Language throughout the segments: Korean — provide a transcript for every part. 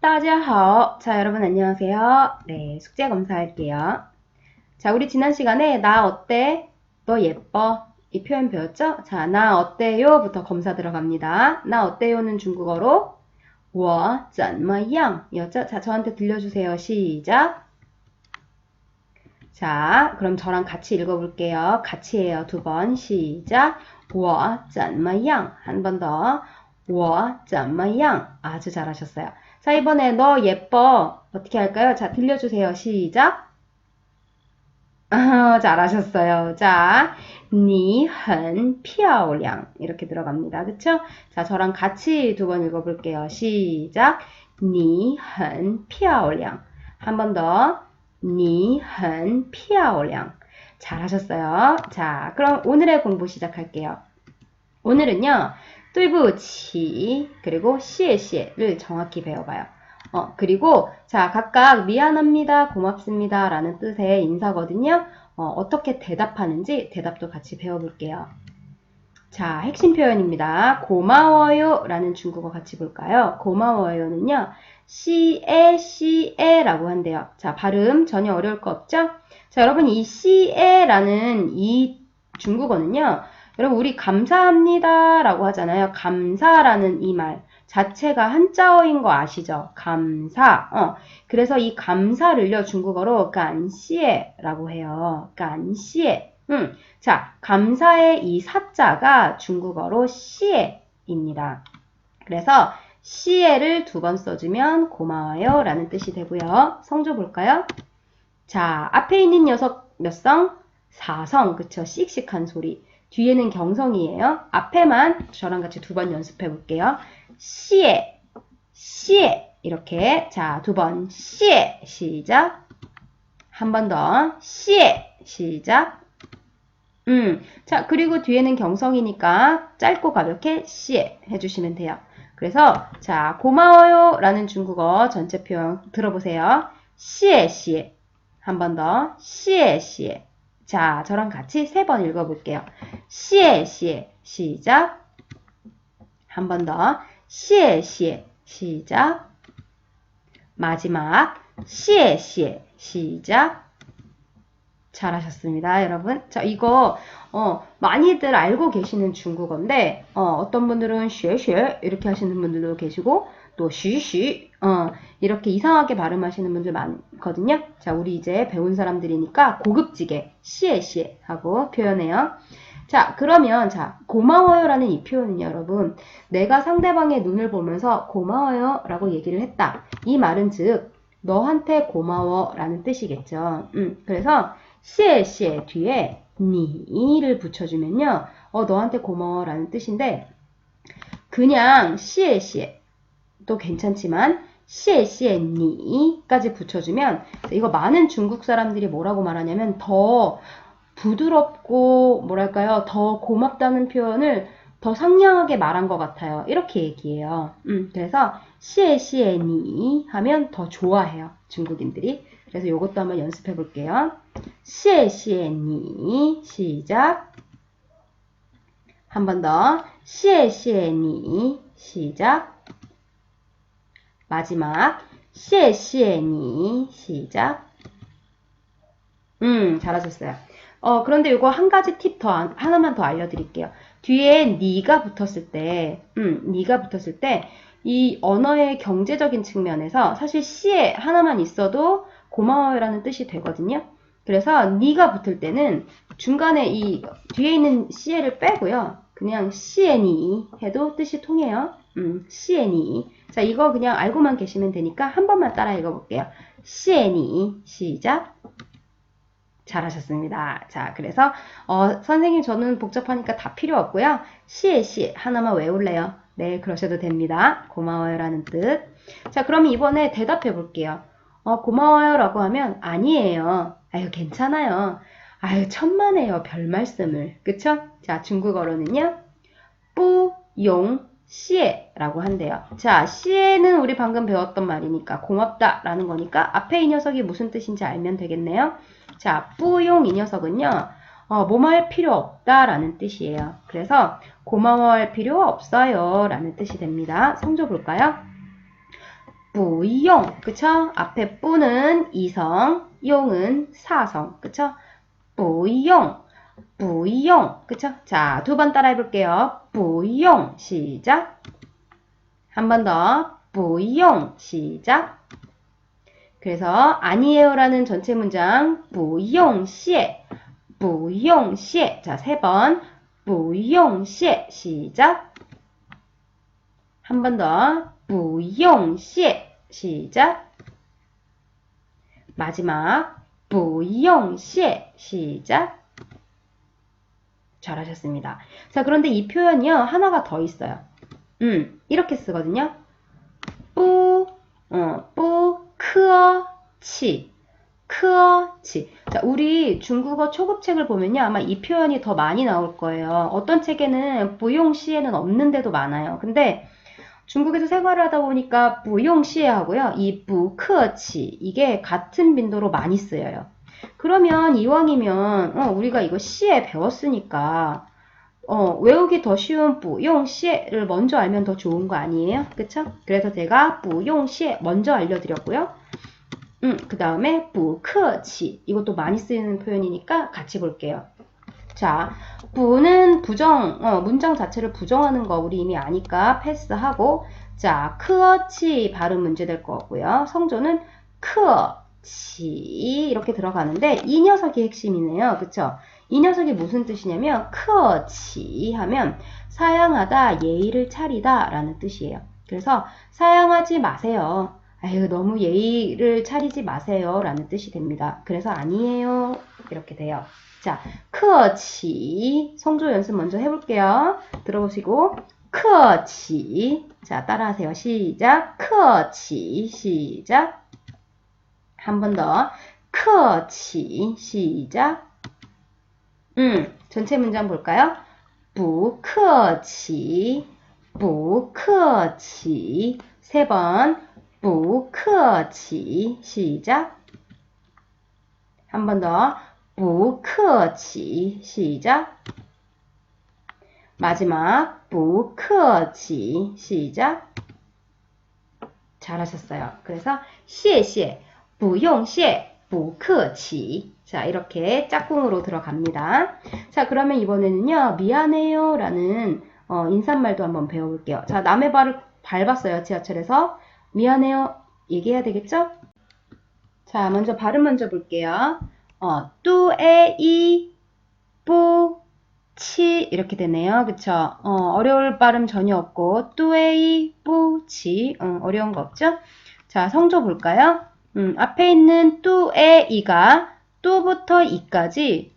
따지하오. 자, 여러분 안녕하세요. 네, 숙제 검사할게요. 자, 우리 지난 시간에 나 어때? 너 예뻐? 이 표현 배웠죠? 자, 나 어때요? 부터 검사 들어갑니다. 나 어때요는 중국어로 我怎么样 였죠? 자, 저한테 들려주세요. 시작. 자, 그럼 저랑 같이 읽어볼게요. 같이 해요. 두 번. 시작. 我怎么样 한 번 더. 我怎么样 아주 잘하셨어요. 자, 이번에 너 예뻐. 어떻게 할까요? 자, 들려주세요. 시작. 아, 잘하셨어요. 자, 你很漂亮. 이렇게 들어갑니다. 그쵸? 자, 저랑 같이 두 번 읽어볼게요. 시작. 你很漂亮. 한 번 더. 你很漂亮. 잘하셨어요. 자, 그럼 오늘의 공부 시작할게요. 오늘은요. 对不起 그리고 谢谢를 정확히 배워봐요. 어, 그리고 자 각각 미안합니다, 고맙습니다 라는 뜻의 인사거든요. 어, 떻게 대답하는지 대답도 같이 배워볼게요. 자, 핵심 표현입니다. 고마워요 라는 중국어 같이 볼까요? 고마워요는요. 시에 시에 라고 한대요. 자, 발음 전혀 어려울 거 없죠? 자, 여러분 이 시에 라는 이 중국어는요. 여러분 우리 감사합니다 라고 하잖아요. 감사라는 이 말 자체가 한자어인 거 아시죠? 감사. 어. 그래서 이 감사를요 중국어로 간시에 라고 해요. 간시에. 음. 자, 감사의 이 사자가 중국어로 시에입니다. 그래서 시에를 두 번 써주면 고마워요 라는 뜻이 되고요. 성조 볼까요? 자, 앞에 있는 녀석 몇 성? 사성. 그쵸? 씩씩한 소리. 뒤에는 경성이에요. 앞에만 저랑 같이 두 번 연습해 볼게요. 시에, 시에. 이렇게. 자, 두 번. 시에. 시작. 한 번 더. 시에. 시작. 음. 자, 그리고 뒤에는 경성이니까 짧고 가볍게 시에 해주시면 돼요. 그래서, 자, 고마워요. 라는 중국어 전체 표현 들어보세요. 시에, 시에. 한 번 더. 시에, 시에. 자, 저랑 같이 세 번 읽어볼게요. 시에, 시에, 시작. 한 번 더. 시에, 시에, 시작. 마지막. 시에, 시에, 시작. 잘하셨습니다, 여러분. 자, 이거, 어, 많이들 알고 계시는 중국어인데, 어, 떤 분들은 쉐쉐 이렇게 하시는 분들도 계시고, 또 쉬쉬, 어, 이렇게 이상하게 발음하시는 분들 많거든요. 자, 우리 이제 배운 사람들이니까 고급지게 시에 시에 하고 표현해요. 자, 그러면 자, 고마워요라는 이 표현은 여러분, 내가 상대방의 눈을 보면서 고마워요라고 얘기를 했다. 이 말은 즉 너한테 고마워라는 뜻이겠죠. 음, 그래서 시에 시에 뒤에 니를 붙여주면요, 어 너한테 고마워라는 뜻인데 그냥 시에 시에 또 괜찮지만 시에 시에 니까지 붙여주면 이거 많은 중국 사람들이 뭐라고 말하냐면 더 부드럽고 뭐랄까요 더 고맙다는 표현을 더 상냥하게 말한 것 같아요. 이렇게 얘기해요. 음, 그래서 시에 시에 니 하면 더 좋아해요 중국인들이. 그래서 이것도 한번 연습해 볼게요. 시에 시에 니 시작. 한 번 더. 시에 시에 니 시작 마지막. 시에 시에니. 시작. 음 잘하셨어요. 어 그런데 이거 한 가지 팁 더 하나만 더 알려드릴게요. 뒤에 니가 붙었을 때 음, 니가 붙었을 때 이 언어의 경제적인 측면에서 사실 시에 하나만 있어도 고마워요라는 뜻이 되거든요. 그래서 니가 붙을 때는 중간에 이 뒤에 있는 시에를 빼고요. 그냥 시에니 해도 뜻이 통해요 음, 시에니 자, 이거 그냥 알고만 계시면 되니까 한 번만 따라 읽어볼게요. 시에니 시작. 잘하셨습니다. 자, 그래서 어, 선생님 저는 복잡하니까 다 필요 없고요. 시에시 하나만 외울래요. 네, 그러셔도 됩니다. 고마워요라는 뜻. 자, 그럼 이번에 대답해 볼게요. 어, 고마워요라고 하면 아니에요. 아유, 괜찮아요. 아유, 천만에요. 별 말씀을. 그쵸? 자, 중국어로는요. 뿌용 시에라고 한대요. 자, 시에는 우리 방금 배웠던 말이니까 고맙다 라는 거니까 앞에 이 녀석이 무슨 뜻인지 알면 되겠네요. 자, 뿌용 이 녀석은요. 어, 뭐뭐할 필요 없다 라는 뜻이에요. 그래서 고마워할 필요 없어요 라는 뜻이 됩니다. 성조 볼까요? 뿌용 그쵸? 앞에 뿌는 이성, 용은 사성 그쵸? 부용, 부용, 그쵸? 자, 두 번 따라 해볼게요. 부용, 시작 한 번 더. 부용, 시작 그래서 아니에요라는 전체 문장 뿌용시에 뿌용시에 자, 세 번. 부용, 시에, 시작 한 번 더. 부용, 시에, 시작 마지막 뿌용谢 시작 잘하셨습니다. 자, 그런데 이 표현이요. 하나가 더 있어요. 음, 이렇게 쓰거든요. 뿌, 어, 뿌, 크어, 치. 크어, 치. 자, 우리 중국어 초급책을 보면요. 아마 이 표현이 더 많이 나올 거예요. 어떤 책에는 부용시에는 없는데도 많아요. 근데 중국에서 생활을 하다 보니까 부용시에 하고요. 이 부크어치. 이게 같은 빈도로 많이 쓰여요. 그러면 이왕이면 어, 우리가 이거 시에 배웠으니까 어, 외우기 더 쉬운 부용시를 먼저 알면 더 좋은 거 아니에요? 그쵸? 그래서 제가 부용시 먼저 알려드렸고요. 음, 그 다음에 부크치 이것도 많이 쓰이는 표현이니까 같이 볼게요. 자, 부는 부정, 어, 문장 자체를 부정하는 거 우리 이미 아니까 패스하고 자, 크어치 발음 문제 될 거고요. 성조는 크어치 이렇게 들어가는데 이 녀석이 핵심이네요. 그쵸? 이 녀석이 무슨 뜻이냐면 크어치 하면 사양하다, 예의를 차리다 라는 뜻이에요. 그래서 사양하지 마세요. 아유, 너무 예의를 차리지 마세요. 라는 뜻이 됩니다. 그래서 아니에요. 이렇게 돼요. 자, 크치. 성조 연습 먼저 해볼게요. 들어보시고. 크치. 자 따라하세요. 시작. 크치. 시작. 한 번 더. 크치. 시작. 음 전체 문장 볼까요? 부크치. 부크치. 세번. 부크치. 시작. 한 번 더. 不客气 시작. 마지막 不客气 시작. 잘하셨어요. 그래서 谢谢, 不用谢, 不客气. 자, 이렇게 짝꿍으로 들어갑니다. 자, 그러면 이번에는요. 미안해요 라는 어, 인사말도 한번 배워볼게요. 자, 남의 발을 밟았어요. 지하철에서. 미안해요. 얘기해야 되겠죠? 자, 먼저 발음 먼저 볼게요. 어, 뚜에 이, 뿌, 치 이렇게 되네요. 그쵸? 어, 어려울 발음 전혀 없고 뚜에 이, 뿌, 치 어, 어려운 거 없죠? 자, 성조 볼까요? 음, 앞에 있는 뚜에 이가 뚜부터 이까지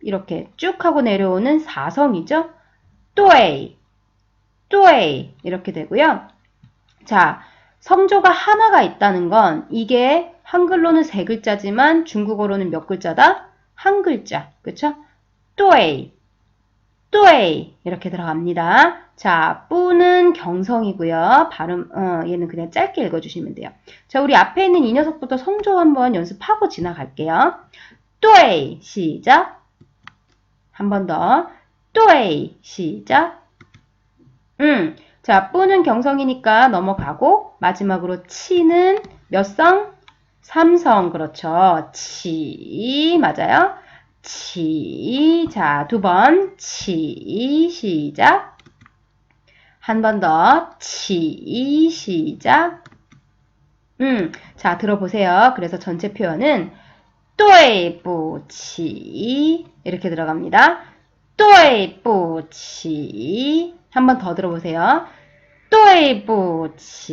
이렇게 쭉 하고 내려오는 사성이죠? 뚜에이, 뚜에이 이렇게 되고요. 자, 성조가 하나가 있다는 건 이게 한글로는 세 글자지만 중국어로는 몇 글자다? 한 글자. 그쵸? 뚜에이, 뚜에이 이렇게 들어갑니다. 자, 뿌는 경성이고요. 발음, 어, 얘는 그냥 짧게 읽어주시면 돼요. 자, 우리 앞에 있는 이 녀석부터 성조 한번 연습하고 지나갈게요. 뚜에이 시작. 한 번 더. 뚜에이 시작. 음, 자, 뿌는 경성이니까 넘어가고 마지막으로 치는 몇 성? 삼성 그렇죠. 치 맞아요. 치. 자, 두 번. 치 시작. 한 번 더. 치 시작. 음. 자, 들어보세요. 그래서 전체 표현은 또이부치 이렇게 들어갑니다. 또이부치 한 번 더 들어보세요. 또이부치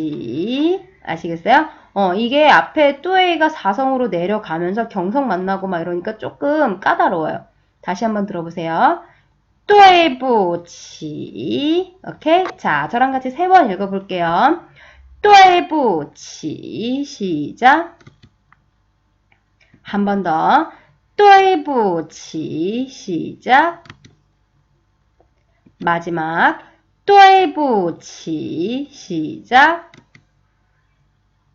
아시겠어요? 어, 이게 앞에 또에이가 4성으로 내려가면서 경성 만나고 막 이러니까 조금 까다로워요. 다시 한번 들어보세요. 또에부치 오케이? 자, 저랑 같이 세 번 읽어볼게요. 또에부치 시작 한 번 더. 또에부치 시작 마지막 또에부치 시작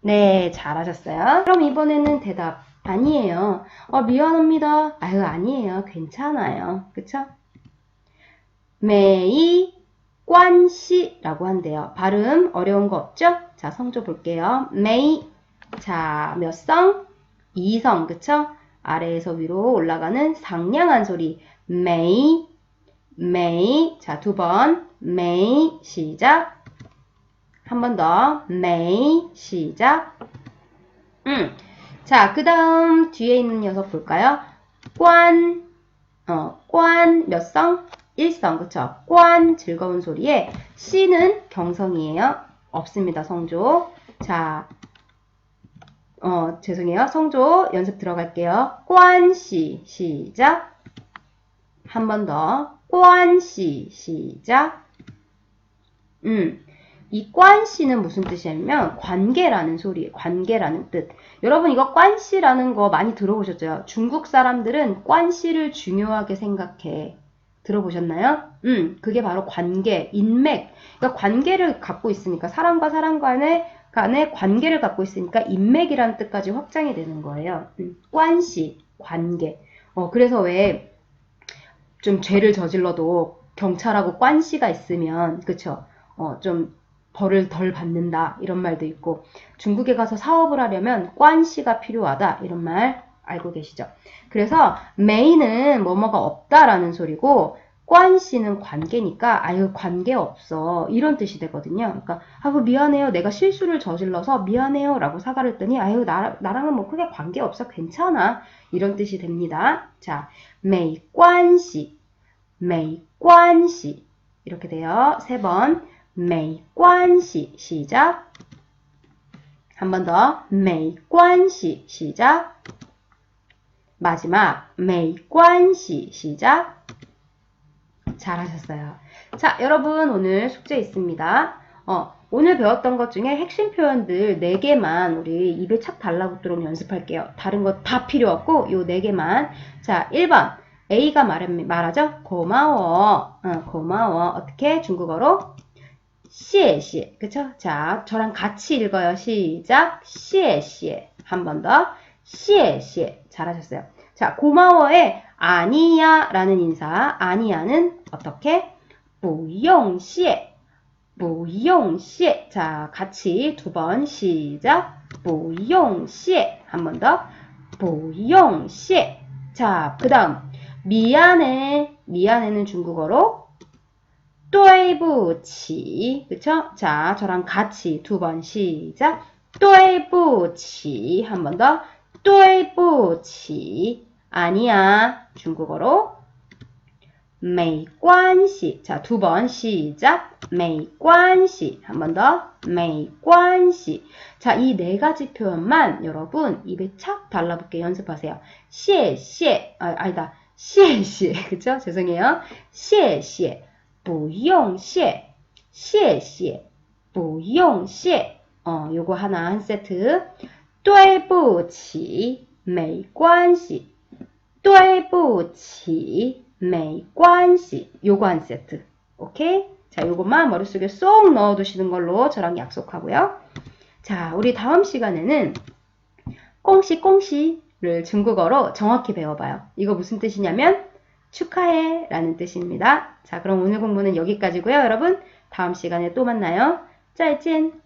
네, 잘하셨어요. 그럼 이번에는 대답 아니에요. 어, 미안합니다. 아유, 아니에요. 괜찮아요. 그쵸? 매이 관시라고 한대요. 발음 어려운 거 없죠? 자, 성조 볼게요. 매이. 자, 몇 성? 이성, 그쵸? 아래에서 위로 올라가는 상냥한 소리. 매이, 매이. 자, 두 번. 매이. 시작. 한 번 더. 매이. 시작. 음. 자, 그 다음 뒤에 있는 녀석 볼까요? 관, 어, 관, 몇 성? 일성, 그쵸? 관, 즐거운 소리에, 씨는 경성이에요. 없습니다, 성조. 자, 어, 죄송해요. 성조 연습 들어갈게요. 관씨, 시작. 한 번 더. 관씨, 시작. 음. 이 관씨는 무슨 뜻이냐면 관계라는 소리예요. 관계라는 뜻. 여러분 이거 관씨라는 거 많이 들어보셨죠? 중국 사람들은 관씨를 중요하게 생각해. 들어보셨나요? 음, 그게 바로 관계, 인맥. 그러니까 관계를 갖고 있으니까 사람과 사람 간의 간의 관계를 갖고 있으니까 인맥이라는 뜻까지 확장이 되는 거예요. 음, 관시, 관계. 어, 그래서 왜 좀 죄를 저질러도 경찰하고 관시가 있으면, 그쵸? 어, 좀 벌을 덜 받는다 이런 말도 있고 중국에 가서 사업을 하려면 꽌씨가 필요하다 이런 말 알고 계시죠? 그래서 메인은 뭐뭐가 없다라는 소리고 꽌씨는 관계니까 아유 관계 없어 이런 뜻이 되거든요. 그러니까 아유 미안해요 내가 실수를 저질러서 미안해요 라고 사과를 했더니 아유 나, 나랑은 뭐 크게 관계 없어 괜찮아 이런 뜻이 됩니다. 자 메이 꽌씨 메이 꽌씨 이렇게 돼요. 세 번. 메이관시 시작. 한 번 더. 메이관시 시작. 마지막 메이관시 시작. 잘하셨어요. 자 여러분 오늘 숙제 있습니다. 어, 오늘 배웠던 것 중에 핵심 표현들 4개만 우리 입에 착 달라붙도록 연습할게요. 다른 것 다 필요 없고 요 4개만. 자 1번. A가 말하, 말하죠. 고마워. 어, 고마워. 어떻게? 중국어로? 씨에씨에. 그쵸? 자 저랑 같이 읽어요. 시작. 씨에씨에. 한 번 더. 씨에씨에. 잘하셨어요. 자 고마워에 아니야 라는 인사. 아니야는 어떻게? 무용시에. 무용시에. 자 같이 두 번. 시작. 무용시에. 한 번 더. 무용시에. 자그 다음. 미안해. 미안해는 중국어로 对不起. 그쵸? 자, 저랑 같이 두 번 시작. 对不起. 한 번 더. 对不起. 아니야. 중국어로 没关系. 자, 두 번 시작. 没关系. 한 번 더. 没关系. 자, 이 네 가지 표현만 여러분 입에 착 달라붙게 연습하세요. 谢谢. 아, 아니다. 谢谢. 그죠? 죄송해요. 谢谢. 不用谢.谢谢.不用谢. 어, 요거 하나 한 세트. 对不起.没关系.对不起.没关系. 요거 한 세트. 오케이? 자, 요것만 머릿속에 쏙 넣어두시는 걸로 저랑 약속하고요. 자, 우리 다음 시간에는 꽁시 꽁시를 중국어로 정확히 배워봐요. 이거 무슨 뜻이냐면 축하해 라는 뜻입니다. 자, 그럼 오늘 공부는 여기까지고요. 여러분, 다음 시간에 또 만나요. 再见.